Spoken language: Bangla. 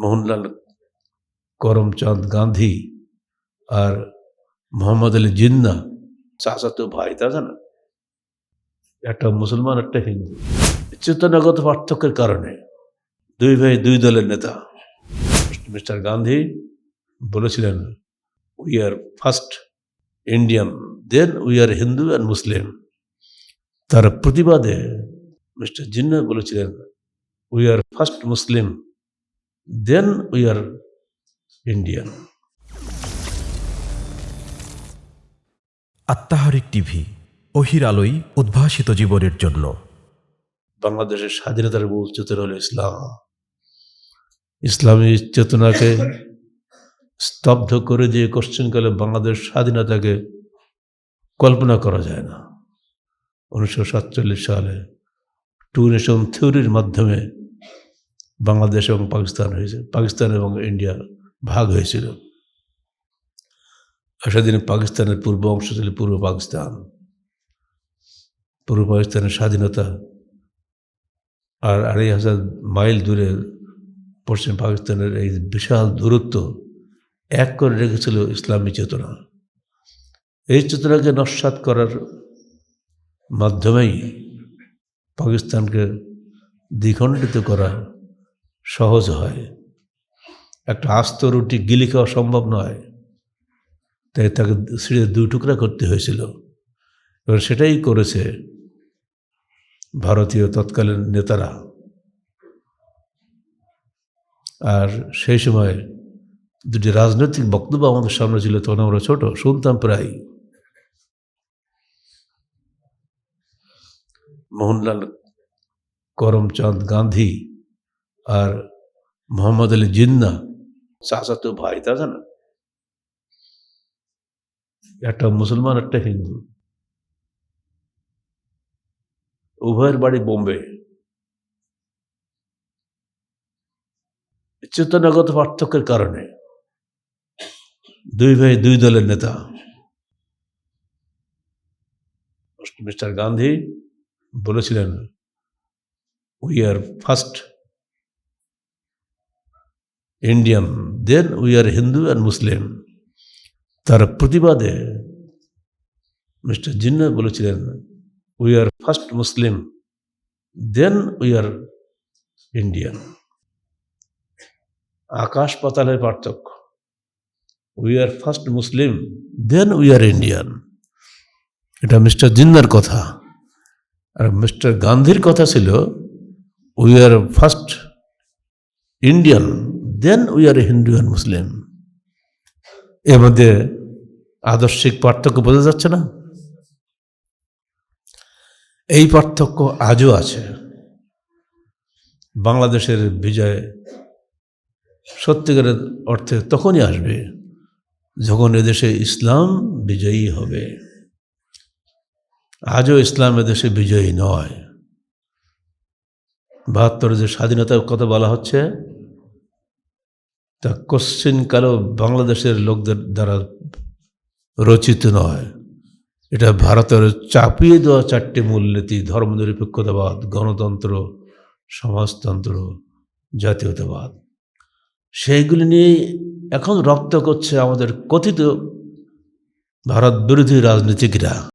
মোহনলাল করমচাঁদ গান্ধী আর মোহাম্মদ আলী জিন্না। চাচাতো ভাই তা জানা? একটা মুসলমান একটা হিন্দু। চেতনাগত পার্থক্যের কারণে দুই ভাই দুই দলের নেতা। মিস্টার গান্ধী বলেছিলেন we are first Indian then we are Hindu and Muslim তার প্রতিবাদে মিস্টার জিন্না বলেছিলেন we are first Muslim then we are Indian আত্মাহারিক টিভি অহির আলোই উদ্ভাসিত জীবনের জন্য। বাংলাদেশের স্বাধীনতার মূল চেতনা হল ইসলাম। ইসলামী চেতনাকে স্তব্ধ করে দিয়ে কোশ্চেনকালে বাংলাদেশ স্বাধীনতাকে কল্পনা করা যায় না। উনিশশো সাতচল্লিশ সালে টু নেশন থিওরির মাধ্যমে বাংলাদেশ এবং পাকিস্তান হয়েছে। পাকিস্তান এবং ইন্ডিয়া ভাগ হয়েছিল। সেদিন পাকিস্তানের পূর্ব অংশ ছিল পূর্ব পাকিস্তান। পূর্ব পাকিস্তানের স্বাধীনতা আর আড়াই হাজার মাইল দূরে পশ্চিম পাকিস্তানের এই বিশাল দূরত্ব এক করে রেখেছিল ইসলামী চেতনা। এই চেতনাকে নস্বাত করার মাধ্যমেই পাকিস্তানকে দ্বিখণ্ডিত করা সহজ হয়। একটা আস্ত রুটি গিলি খাওয়া সম্ভব নয়। তাই তাকে ছিঁড়ে দুই টুকরা করতে হয়েছিল। এবার সেটাই করেছে ভারতীয় তৎকালীন নেতারা। আর সেই সময় দুটি রাজনৈতিক বক্তব্য আমাদের সামনে ছিল, তখন আমরা ছোট, শুনতাম প্রায় মোহনলাল করমচাঁদ গান্ধী আর মোহাম্মদ আলী জিন্না। চাচাতো ভাই তা জানা? একটা মুসলমান একটা হিন্দু। উভয়ের বাড়ি বোম্বে। চেতনাগত পার্থক্যের কারণে দুই ভাই দুই দলের নেতা। মিস্টার গান্ধী বলেছিলেন we are first Indian then we are Hindu and Muslim তার প্রতিবাদে মিস্টার জিন্না বলেছিলেন we are first Muslim then we are Indian আকাশ পাতালের পার্থক্য। We are first Muslim then we are Indian এটা মিস্টার জিন্নার কথা। আর মিস্টার গান্ধীর কথা ছিল we are first Indian then we are a Hindu and Muslim এর মধ্যে আদর্শিক পার্থক্য বোঝা যাচ্ছে না? এই পার্থক্য আজও আছে। বাংলাদেশের বিজয় সত্যিকারের অর্থে তখনই আসবে যখন এদেশে ইসলাম বিজয়ী হবে। আজও ইসলাম এদেশে বিজয়ী নয়। বাহাত্তরে যে স্বাধীনতার কথা বলা হচ্ছে তা কোশ্চিন কালো বাংলাদেশের লোকদের দ্বারা রচিত নয়। এটা ভারতের চাপিয়ে দেওয়া চারটি মূলনীতি, ধর্মনিরপেক্ষতাবাদ, গণতন্ত্র, সমাজতন্ত্র, জাতীয়তাবাদ। সেইগুলি নিয়ে এখন রক্ত করছে আমাদের কথিত ভারত বিরোধী রাজনীতিকরা।